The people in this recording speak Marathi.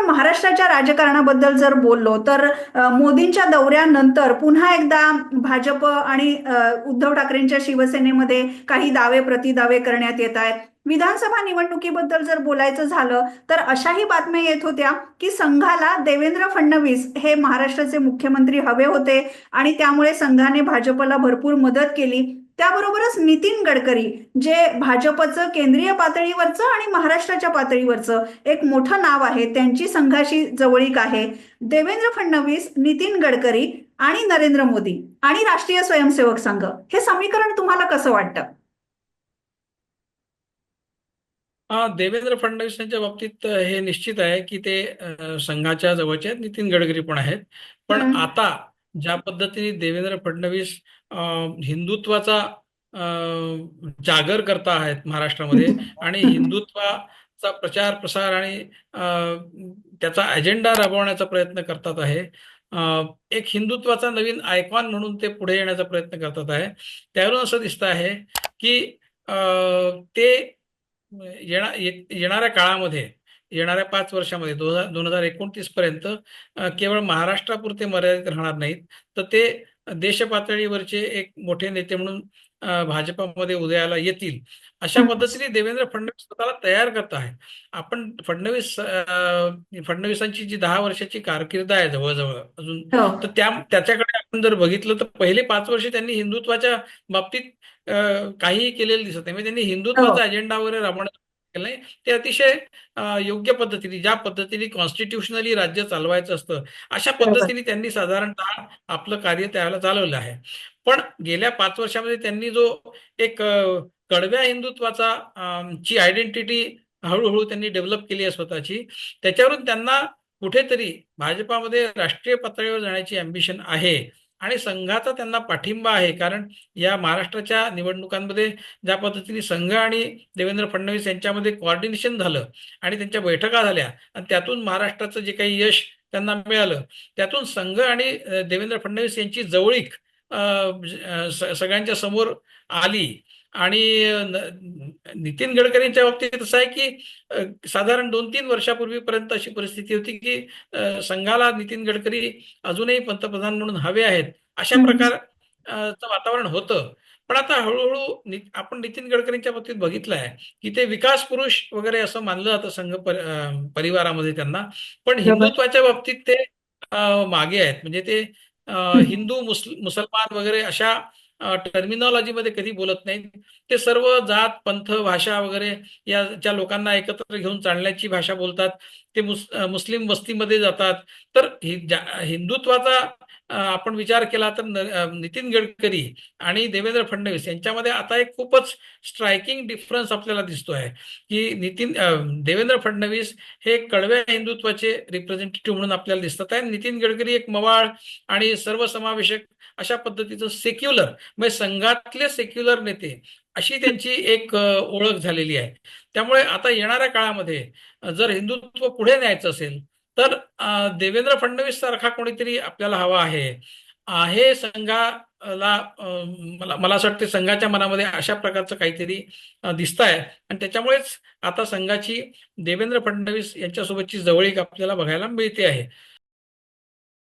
आपण महाराष्ट्राच्या राजकारणाबद्दल जर बोललो तर मोदींच्या दौऱ्यानंतर पुन्हा एकदा भाजप आणि उद्धव ठाकरेंच्या शिवसेनेमध्ये काही दावे प्रतिदावे करण्यात येत आहेत. विधानसभा निवडणुकीबद्दल जर बोलायचं झालं तर अशाही बातम्या येत होत्या की संघाला देवेंद्र फडणवीस हे महाराष्ट्राचे मुख्यमंत्री हवे होते आणि त्यामुळे संघाने भाजपला भरपूर मदत केली. त्याबरोबरच नितीन गडकरी जे भाजपचं केंद्रीय पातळीवरचं आणि महाराष्ट्राच्या पातळीवरचं एक मोठं नाव आहे त्यांची संघाशी जवळीक आहे. देवेंद्र फडणवीस नितीन गडकरी आणि नरेंद्र मोदी आणि राष्ट्रीय स्वयंसेवक संघ. हे समीकरण तुम्हाला कसं वाटतं? देवेंद्र फडणवीसांच्या बाबतीत अ, हे निश्चित आहे की ते संघाच्या जवळचे आहेत. नितीन गडकरी पण आहेत. पण. आता ज्या पद्धतीने देवेंद्र फडणवीस हिंदुत्वाचा जागर करता आहेत महाराष्ट्रामध्ये आणि हिंदुत्वाचा प्रचार प्रसार आणि अ, त्याचा अजेंडा राबवण्याचा प्रयत्न करतात आहे. एक हिंदुत्वाचा नवीन आयकॉन म्हणून ते पुढे येण्याचा प्रयत्न करतात आहे. त्यावरून असं दिसतं आहे की ते येणाऱ्या काळामध्ये येणाऱ्या पाच वर्षामध्ये दोन हजार दोन हजार एकोणतीस पर्यंत केवळ महाराष्ट्रापुरते मर्यादित राहणार नाहीत. तर ते देश पातळीवरचे एक मोठे नेते म्हणून भाजपामध्ये उदयाला येतील. अशा. पद्धतीने देवेंद्र फडणवीस स्वतःला तयार करत आहेत. आपण फडणवीस फडणवीसांची जी दहा वर्षाची कारकीर्द आहे जवळजवळ अजून हो. तर त्या त्याच्याकडे आपण जर बघितलं तर पहिले पाच वर्ष त्यांनी हिंदुत्वाच्या बाबतीत काहीही केलेलं दिसत नाही. म्हणजे त्यांनी हिंदुत्वाचा अजेंडा वगैरे राबवण्याचा नाही. ते अतिशय योग्य पद्धतीने ज्या पद्धतीने कॉन्स्टिट्युशनली राज्य चालवायचं असतं अशा. पद्धतीने त्यांनी साधारणतः आपलं कार्य त्यावेळेला चालवलं आहे. पण गेल्या पाच वर्षामध्ये त्यांनी जो एक कडव्या हिंदुत्वाचा ची आयडेंटिटी हळूहळू त्यांनी डेव्हलप केली आहे स्वतःची त्याच्यावरून त्यांना कुठेतरी भाजपामध्ये राष्ट्रीय पातळीवर जाण्याची अम्बिशन आहे. आणि संघाचा त्यांना पाठिंबा आहे. कारण या महाराष्ट्राच्या निवडणुकांमध्ये ज्या पद्धतीने संघ आणि देवेंद्र फडणवीस यांच्यामध्ये कॉर्डिनेशन झालं आणि त्यांच्या बैठका झाल्या आणि त्यातून महाराष्ट्राचं जे काही यश त्यांना मिळालं त्यातून संघ आणि देवेंद्र फडणवीस यांची जवळीक सगळ्यांच्या समोर आली. आणि नितीन गडकरींच्या बाबतीत असं आहे की साधारण दोन तीन वर्षापूर्वीपर्यंत अशी परिस्थिती होती की संघाला नितीन गडकरी अजूनही पंतप्रधान म्हणून हवे आहेत अशा. प्रकार वातावरण होतं. पण आता हळूहळू आपण नितीन गडकरींच्या बाबतीत बघितलं आहे की ते विकास पुरुष वगैरे असं मानलं जातं संघ परिवारामध्ये त्यांना. पण हिंदुत्वाच्या बाबतीत ते मागे आहेत. म्हणजे ते हिंदू मुसल मुसलमान वगैरे अशा टर्मिनॉलॉजीमध्ये कधी बोलत नाहीत. ते सर्व जात पंथ भाषा वगैरे या ज्या लोकांना एकत्र घेऊन चालण्याची भाषा बोलतात. ते मुस मुस्लिम वस्तीमध्ये जातात. तर हि हिंदुत्वाचा आपण विचार केला तर नितीन गडकरी आणि देवेंद्र फडणवीस यांच्यामध्ये आता एक खूपच स्ट्रायकिंग डिफरन्स आपल्याला दिसतो आहे की नितीन देवेंद्र फडणवीस हे कडव्या हिंदुत्वाचे रिप्रेझेंटेटिव्ह म्हणून आपल्याला दिसतात आहे नितीन गडकरी एक मवाळ आणि सर्वसमावेशक अशा पद्धतीचं सेक्युलर म्हणजे संघातले सेक्युलर नेते अशी त्यांची एक ओळख झालेली आहे. त्यामुळे आता येणाऱ्या काळामध्ये जर हिंदुत्व पुढे न्यायचं असेल तर देवेंद्र फडणवीस सारखा कोणीतरी आपल्याला हवा आहे. आहे संघाला मला मला असं वाटतं संघाच्या मनामध्ये अशा प्रकारचं काहीतरी दिसत आहे आणि त्याच्यामुळेच आता संघाची देवेंद्र फडणवीस यांच्यासोबतची जवळीक आपल्याला बघायला मिळते आहे.